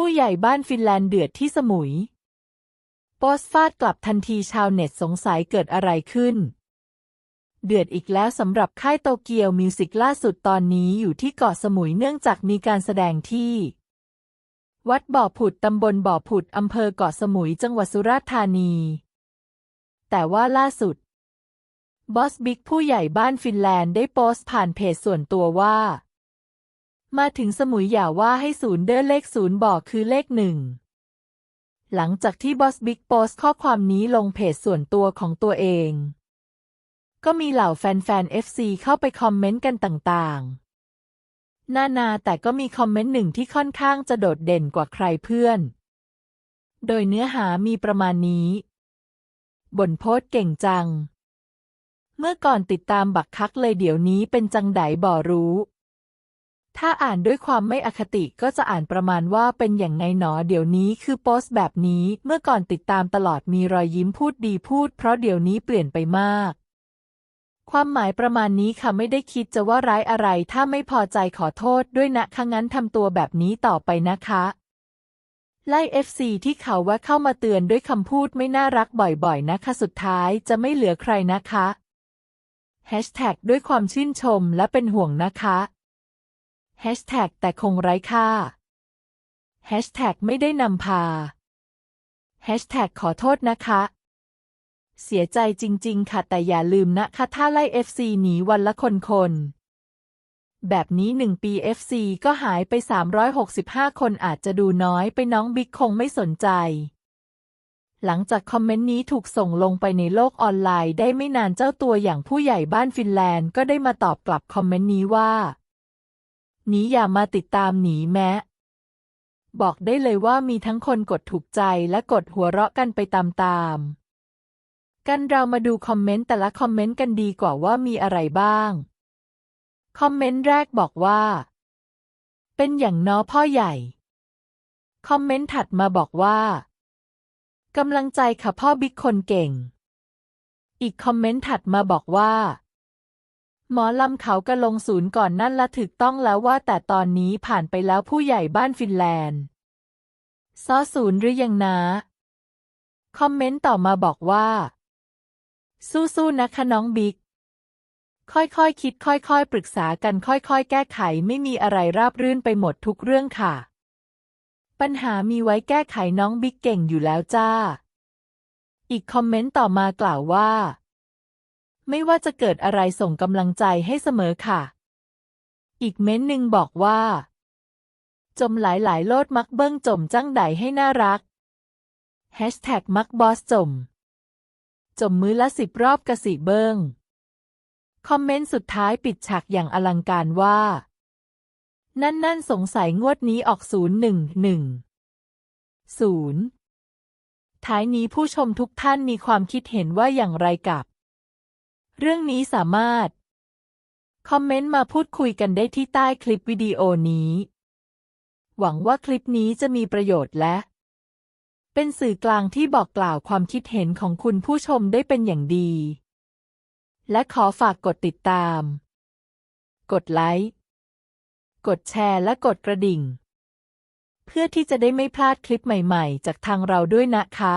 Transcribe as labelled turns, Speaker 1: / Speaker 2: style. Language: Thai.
Speaker 1: ผู้ใหญ่บ้านฟินแลนด์เดือดที่สมุยโพสฟาดกลับทันทีชาวเน็ตสงสัยเกิดอะไรขึ้น เดือดอีกแล้วสำหรับค่ายโตเกียวมิวสิกล่าสุดตอนนี้อยู่ที่เกาะสมุยเนื่องจากมีการแสดงที่ วัดบ่อผุดตำบลบ่อผุดอำเภอเกาะสมุยจังหวัดสุราษฎร์ธานี แต่ว่าล่าสุด บอสบิ๊กผู้ใหญ่บ้านฟินแลนด์ได้โพสต์ผ่านเพจส่วนตัวว่า มาถึงสมุยอย่าว่าให้ศูนย์เด้อเลขศูนย์บอกคือเลขหนึ่ง หลังจากที่บอสบิ๊กโพสข้อความนี้ลงเพจส่วนตัวของตัวเอง ก็มีเหล่าแฟนๆ FC เข้าไปคอมเมนต์กันต่างๆ นานาแต่ก็มีคอมเมนต์หนึ่งที่ค่อนข้างจะโดดเด่นกว่าใครเพื่อน โดยเนื้อหามีประมาณนี้บ่นโพสเก่งจัง เมื่อก่อนติดตามบักคักเลยเดี๋ยวนี้เป็นจังไดบ่รู้ ถ้าอ่านด้วยความไม่อคติก็จะอ่านประมาณว่าเป็นอย่างไงหนอเดี๋ยวนี้คือโพสต์แบบนี้ เมื่อก่อนติดตามตลอดมีรอยยิ้มพูดดีพูด เพราะเดี๋ยวนี้เปลี่ยนไปมาก ความหมายประมาณนี้ค่ะไม่ได้คิดจะว่าร้ายอะไร ถ้าไม่พอใจขอโทษด้วยนะคะงั้นทำตัวแบบนี้ต่อไปนะคะไล่ FC ที่เขาว่าเข้ามาเตือนด้วยคำพูดไม่น่ารักบ่อยๆ นะคะ สุดท้ายจะไม่เหลือใครนะคะแฮชแท็กด้วยความชื่นชมและเป็นห่วงนะคะ แฮชแท็กแต่คงไร้ค่าแฮชแท็กไม่ได้นำพาแฮชแท็กขอโทษนะคะ เสียใจจริง ๆ ค่ะ แต่อย่าลืมนะคะ ถ้าไล่ FC หนีวันละคนคนๆแบบนี้หนึ่งปี FC ก็หายไป 365 คนอาจจะดูน้อยไปน้องบิ๊กคงไม่สนใจ หลังจากคอมเมนต์นี้ถูกส่งลงไปในโลกออนไลน์ได้ไม่นานเจ้าตัวอย่างผู้ใหญ่บ้านฟินแลนด์ก็ได้มาตอบกลับคอมเมนต์นี้ว่า หนีอย่ามาติดตามหนีแม้ บอกได้เลยว่ามีทั้งคนกดถูกใจและกดหัวเราะกันไปตามๆ กันเรามาดูคอมเมนต์แต่ละคอมเมนต์กันดีกว่าว่ามีอะไรบ้าง คอมเมนต์แรกบอกว่า เป็นอย่างน้อพ่อใหญ่ คอมเมนต์ถัดมาบอกว่ากำลังใจค่ะพ่อบิ๊กคนเก่ง อีกคอมเมนต์ถัดมาบอกว่า หมอลำเขากระลงศูนย์ก่อนนั่นละถูกต้องแล้วว่าแต่ตอนนี้ผ่านไปแล้วผู้ใหญ่บ้านฟินแลนด์ซอศูนย์หรือยังนะ คอมเมนต์ต่อมาบอกว่า สู้ๆนะคะน้องบิ๊ก ค่อยๆคคิดค่อยๆ ปรึกษากันค่อยๆ แก้ไขไม่มีอะไรราบรื่นไปหมดทุกเรื่องค่ะ ปัญหามีไว้แก้ไขน้องบิ๊กเก่งอยู่แล้วจ้า อีกคอมเมนต์ต่อมากล่าวว่า ไม่ว่าจะเกิดอะไรส่งกำลังใจให้เสมอค่ะ อีกเม้นหนึ่งบอกว่า จมหลายหลายโลดมักเบิ้งจมจังใดให้น่ารักแฮชแท็กมักบอสจม จมมือละสิบรอบกระสีเบิ้งคอมเมนต์สุดท้ายปิดฉากอย่างอลังการว่า นั่นนั่นสงสัยงวดนี้ออกศูนย์หนึ่งหนึ่งศูนย์ท้ายนี้ผู้ชมทุกท่านมีความคิดเห็นว่าอย่างไรกับ เรื่องนี้สามารถ คอมเมนต์มาพูดคุยกันได้ที่ใต้คลิปวิดีโอนี้ หวังว่าคลิปนี้จะมีประโยชน์และ เป็นสื่อกลางที่บอกกล่าวความคิดเห็นของคุณผู้ชมได้เป็นอย่างดี และขอฝากกดติดตาม กดไลค์ กดแชร์และกดกระดิ่ง เพื่อที่จะได้ไม่พลาดคลิปใหม่ ๆ จากทางเราด้วยนะคะ